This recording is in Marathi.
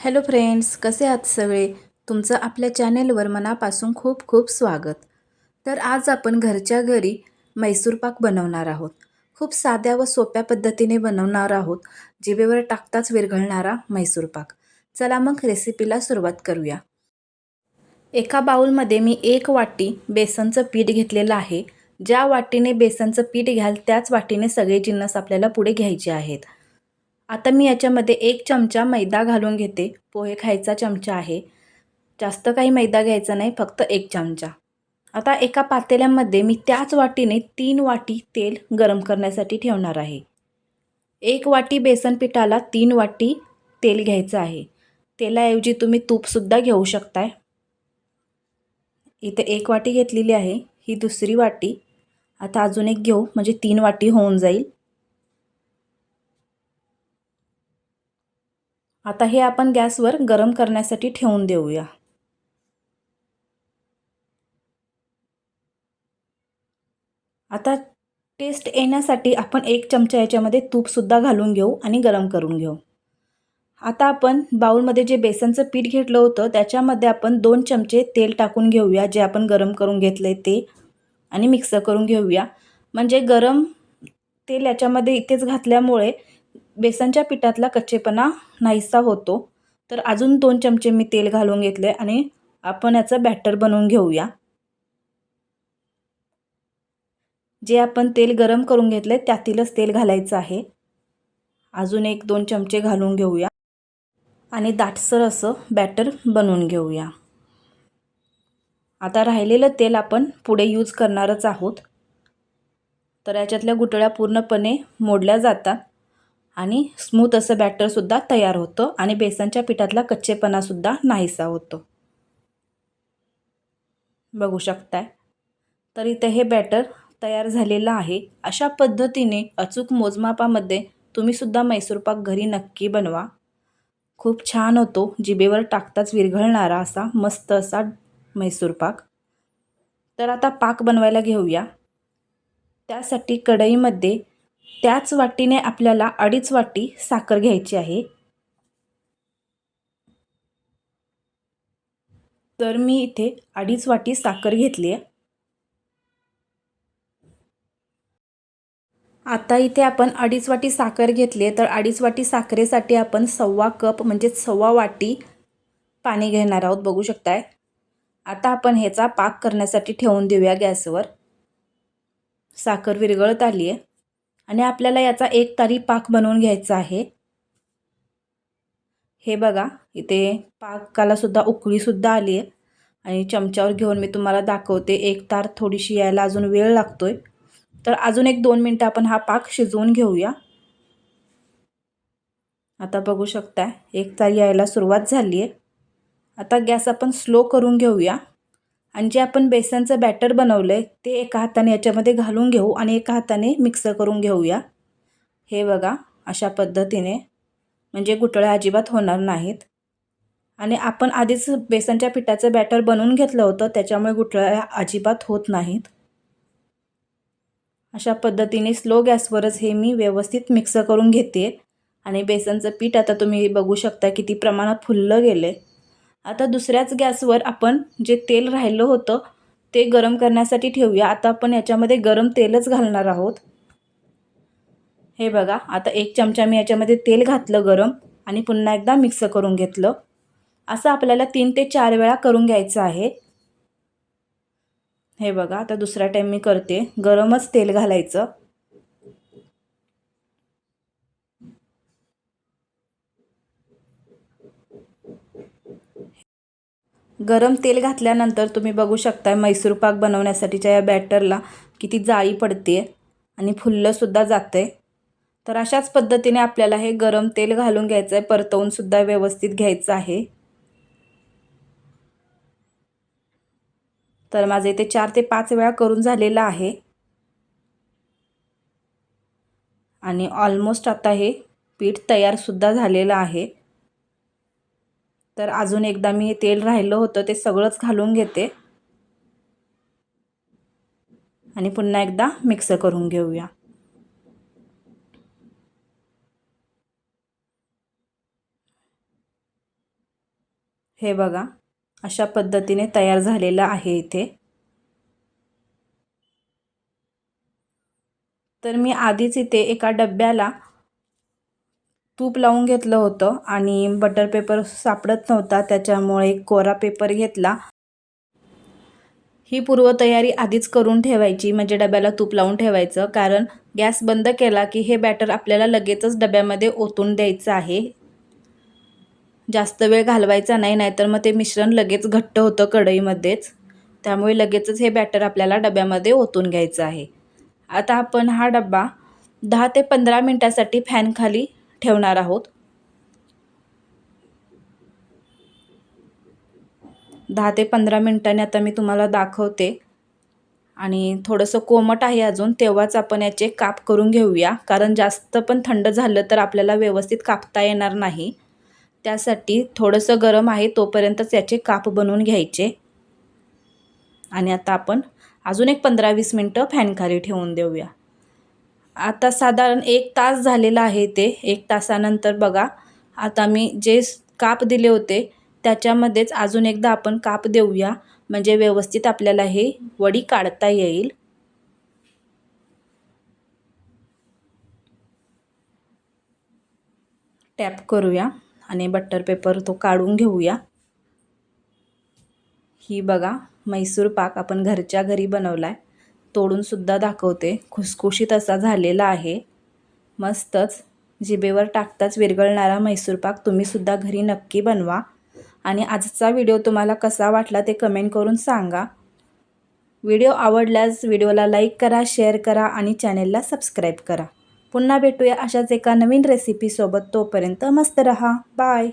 हॅलो फ्रेंड्स कसे आहात सगळे? तुमचं आपल्या चॅनेलवर मनापासून खूप खूप स्वागत. तर आज आपण घरच्या घरी मैसूर पाक बनवणार आहोत. खूप साध्या व सोप्या पद्धतीने बनवणार आहोत जिभेवर टाकताच विरघळणारा मैसूर पाक. चला मग रेसिपीला सुरुवात करूया. एका बाऊलमध्ये मी एक वाटी बेसनचं पीठ घेतलेलं आहे. ज्या वाटीने बेसनचं पीठ घ्याल त्याच वाटीने सगळे जिन्नस आपल्याला पुढे घ्यायचे आहेत. आता मी याच्यामध्ये एक चमचा मैदा घालून घेते. पोहे खायचा चमचा आहे. जास्त काही मैदा घ्यायचा नाही फक्त एक चमचा. आता एका पातेल्यामध्ये मी त्याच वाटीने तीन वाटी तेल गरम करण्यासाठी ठेवणार आहे. एक वाटी बेसन पिठाला तीन वाटी तेल घ्यायचं आहे. तेलाऐवजी तुम्ही तूपसुद्धा घेऊ शकताय. इथे एक वाटी घेतलेली आहे. ही दुसरी वाटी. आता अजून एक घेऊ. म्हणजे तीन वाटी होऊन जाईल. आता हे आपण गॅसवर गरम करण्यासाठी ठेवून देऊया. आता टेस्ट येण्यासाठी आपण एक चमचा याच्यामध्ये तूपसुद्धा घालून घेऊ आणि गरम करून घेऊ. आता आपण बाऊलमध्ये जे बेसनचं पीठ घेतलं होतं त्याच्यामध्ये आपण दोन चमचे तेल टाकून घेऊया जे आपण गरम करून घेतलं आहे ते. आणि मिक्स करून घेऊया. म्हणजे गरम तेल याच्यामध्ये इथेच घातल्यामुळे बेसनच्या पिठातला कच्चेपणा नाहीसा होतो. तर अजून दोन चमचे मी तेल घालून घेतले आणि आपण याचं बॅटर बनवून घेऊया. जे आपण तेल गरम करून घेतले त्यातीलच तेल घालायचं आहे. अजून एक दोन चमचे घालून घेऊया. आणि दाटसर असं बॅटर बनवून घेऊया. आता राहिलेलं तेल आपण पुढे यूज करणारच आहोत. तर याच्यातल्या गुटळ्या पूर्णपणे मोडल्या जातात. आणि स्मूथ असं बॅटरसुद्धा तयार होतं आणि बेसनच्या पिठातला कच्चेपणासुद्धा नाहीसा होतो. बघू शकताय. तर इथे हे बॅटर तयार झालेलं आहे. अशा पद्धतीने अचूक मोजमापामध्ये तुम्हीसुद्धा मैसूरपाक घरी नक्की बनवा. खूप छान होतो. जिबेवर टाकताच विरघळणारा असा मस्त असा मैसूरपाक तर आता पाक बनवायला घेऊया. त्यासाठी कढईमध्ये त्याच वाटीने आपल्याला अडीच वाटी साखर घ्यायची आहे. तर मी इथे अडीच वाटी साखर घेतली आहे. आता इथे आपण अडीच वाटी साखर घेतली आहे. तर अडीच वाटी साखरेसाठी आपण सव्वा कप म्हणजे सव्वा वाटी पाणी घेणार आहोत बघू शकताय. आता आपण ह्याचा पाक करण्यासाठी ठेवून देऊया गॅसवर. साखर विरघळत आली आहे आणि आपल्याला याचा एक तारी पाक बनवून घ्यायचा आहे. हे बघा इथे पाकालासुद्धा उकळीसुद्धा आली आहे. आणि चमच्यावर घेऊन मी तुम्हाला दाखवते एक तार थोडीशी यायला अजून वेळ लागतो आहे तर अजून एक दोन मिनटं आपण हा पाक शिजवून घेऊया. आता बघू शकता एक तार यायला सुरुवात झाली आहे आता गॅस आपण स्लो करून घेऊया. आणि जे आपण बेसनचं बॅटर बनवलं आहे ते एका हाताने याच्यामध्ये घालून घेऊ आणि एका हाताने मिक्स करून घेऊया. हे बघा अशा पद्धतीने. म्हणजे गुटळ्या अजिबात होणार नाहीत. आणि आपण आधीच बेसनच्या पिठाचं बॅटर बनवून घेतलं होतं त्याच्यामुळे गुटळ्या अजिबात होत नाहीत. अशा पद्धतीने स्लो गॅसवरच हे मी व्यवस्थित मिक्स करून घेते आणि बेसनचं पीठ आता तुम्ही बघू शकता किती प्रमाणात फुललं गेलं आहे आता दुसऱ्याच गॅसवर आपण जे तेल राहिलं होतं ते गरम करण्यासाठी ठेवूया. आता आपण याच्यामध्ये गरम तेलच घालणार आहोत. हे बघा आता एक चमचा मी याच्यामध्ये तेल घातलं गरम आणि पुन्हा एकदा मिक्स करून घेतलं. असं आपल्याला तीन ते चार वेळा करून घ्यायचं आहे. हे बघा आता दुसरा टाईम मी करते. गरमच तेल घालायचं. गरम तेल घातल्यानंतर तुम्ही बघू शकता मैसूर पाक बनवण्यासाठीच्या या बॅटरला किती जाळी पडते आणि फुल्लंसुद्धा जातं आहे तर अशाच पद्धतीने आपल्याला हे गरम तेल घालून घ्यायचं आहे परतवूनसुद्धा व्यवस्थित घ्यायचं आहे. तर माझं इथे चार ते पाच वेळा करून झालेलं आहे. आणि ऑलमोस्ट आता हे पीठ तयारसुद्धा झालेलं आहे. तर अजून एकदा मी तेल राहिलं होतं ते सगळंच घालून घेते. आणि पुन्हा एकदा मिक्स करून घेऊया. हे बघा अशा पद्धतीने तयार झालेलं आहे इथे. तर मी आधीच इथे एका डब्याला तूप लावून घेतलं होतं आणि बटर पेपर सापडत नव्हता त्याच्यामुळे कोरा पेपर घेतला. ही पूर्वतयारी आधीच करून ठेवायची म्हणजे डब्याला तूप लावून ठेवायचं. कारण गॅस बंद केला की हे बॅटर आपल्याला लगेचच डब्यामध्ये ओतून द्यायचं आहे. जास्त वेळ घालवायचा नाही नाहीतर मग ते मिश्रण लगेच घट्ट होतं कढईमध्येच. त्यामुळे लगेचच हे बॅटर आपल्याला डब्यामध्ये ओतून घ्यायचं आहे. आता आपण हा डब्बा दहा ते पंधरा मिनटासाठी फॅनखाली ठेवणार आहोत. दहा ते पंधरा मिनटांनी आता मी तुम्हाला दाखवते. आणि थोडंसं कोमट आहे अजून तेव्हाच आपण याचे काप करून घेऊया. कारण जास्त पण थंड झालं तर आपल्याला व्यवस्थित कापता येणार नाही. त्यासाठी थोडंसं गरम आहे तोपर्यंतच याचे काप बनवून घ्यायचे. आणि आता आपण अजून एक पंधरा वीस मिनटं फॅनखाली ठेवून देऊया. आता साधारण एक तास झालेला आहे ते एक तासानंतर बघा. आता मी जे काप दिले होते त्याच्यामध्येच अजून एकदा आपण काप देऊया. म्हणजे व्यवस्थित आपल्याला हे वडी काढता येईल. टॅप करूया आणि बटर पेपर तो काढून घेऊया. ही बघा मैसूर पाक आपण घरच्या घरी बनवला आहे तोडूनसुद्धा दाखवते. खुसखुशीत असा झालेला आहे. मस्तच. जिबेवर टाकताच विरघळणारा म्हैसूरपाक तुम्हीसुद्धा घरी नक्की बनवा. आणि आजचा व्हिडिओ तुम्हाला कसा वाटला ते कमेंट करून सांगा. व्हिडिओ आवडल्यास व्हिडिओला लाईक करा शेअर करा आणि चॅनेलला सबस्क्राईब करा. पुन्हा भेटूया अशाच एका नवीन रेसिपीसोबत तोपर्यंत मस्त रहा. बाय.